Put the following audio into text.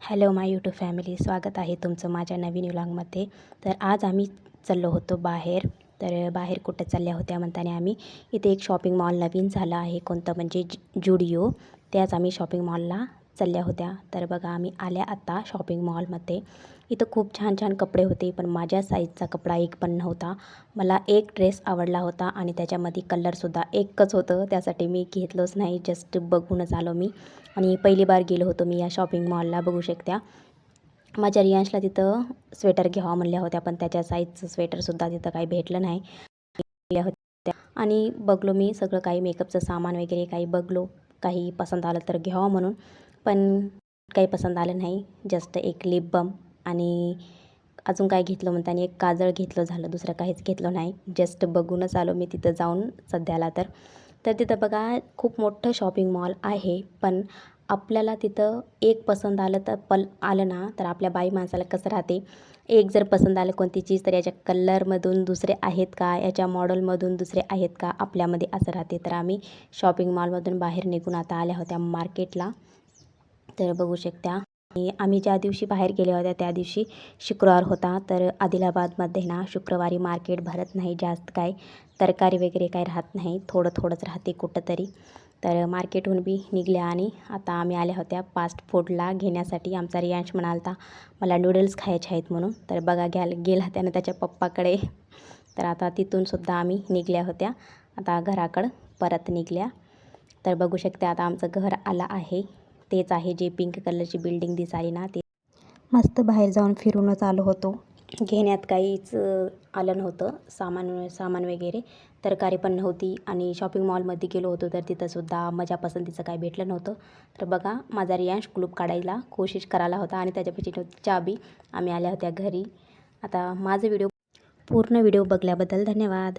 Hello माय YouTube family. स्वागत आहे तुमचं माझ्या नवीन युलांगमध्ये तर आज आम्ही चाललो होतो बाहेर. तर बाहेर कुठं चालल्या होत्या म्हणताना आम्ही इथे एक शॉपिंग मॉल नवीन झाला आहे. कोणतं म्हणजे जुडिओ. त्याच आम्ही शॉपिंग मॉलला चालल्या होत्या. तर बघा आम्ही आल्या आता शॉपिंग मॉलमध्ये इथं खूप छान छान कपडे होते पण माझ्या साईजचा कपडा एक पण नव्हता. मला एक ड्रेस आवडला होता आणि त्याच्यामध्ये कलरसुद्धा एकच होतं. त्यासाठी मी घेतलोच नाही जस्ट बघूनच आलो मी. आणि पहिली बार गेलो होतो मी या शॉपिंग मॉलला बघू शकत्या. माझ्या रियांशला तिथं स्वेटर घ्यावा म्हणल्या होत्या पण त्याच्या साईजचं स्वेटरसुद्धा तिथं काही भेटलं नाही. होत्या आणि बघलो मी सगळं काही मेकअपचं सामान वगैरे काही बघलो. काही पसंत आलं तर घ्यावं म्हणून. पण काही पसंत आलं नाही. जस्ट एक लिप बम आणि अजून काय घेतलं म्हणताना एक काजळ घेतलं झालं दुसरं काहीच घेतलं नाही. जस्ट बघूनच आलो मी तिथं जाऊन सध्याला तर. तर तिथं बघा खूप मोठं शॉपिंग मॉल आहे पण आपल्याला तिथं एक पसंत आलं तर पल आलं ना तर आपल्या बाई माणसाला कसं राहते? एक जर पसंत आलं कोणती चीज तर याच्या कलरमधून दुसरे आहेत का? याच्या मॉडलमधून दुसरे आहेत का? आपल्यामध्ये असं राहते. तर आम्ही शॉपिंग मॉलमधून बाहेर निघून आता आल्या होत्या मार्केटला तर बघू शकता. आणि आम्ही ज्या दिवशी बाहेर गेल्या होत्या त्या दिवशी शुक्रवार होता. तर आदिलाबादमध्ये ना शुक्रवारी मार्केट भरत नाही जास्त काय. तरकारी वगैरे काय राहत नाही. थोडं थोडंच राहते कुठंतरी. तर मार्केटहून बी निघल्या आणि आता आम्ही आल्या होत्या फास्ट फूडला घेण्यासाठी. आमचा रियांश म्हणालता मला नूडल्स खायचे आहेत म्हणून. तर बघा घ्याल गेला त्यानं त्याच्या पप्पाकडे. तर आता तिथूनसुद्धा आम्ही निघल्या होत्या. आता घराकडं परत निघल्या. तर बघू शकते आता आमचं घर आलं आहे. तेच आहे जे पिंक कलरची बिल्डिंग दिसाली ना ते. मस्त बाहेर जाऊन फिरूनच आलो होतो. घेण्यात काहीच आलं नव्हतं सामान सामान वगैरे. तरकारी पण नव्हती आणि शॉपिंग मॉलमध्ये गेलो होतो तर तिथंसुद्धा माझ्या पसंतीचं काही भेटलं नव्हतं. तर बघा माझा रियांश कुलूप काढायला कोशिश करायला होता आणि त्याच्यापाशी नव्हती चाबी आम्ही आल्या होत्या घरी. आता माझं व्हिडिओ पूर्ण व्हिडिओ बघल्याबद्दल धन्यवाद.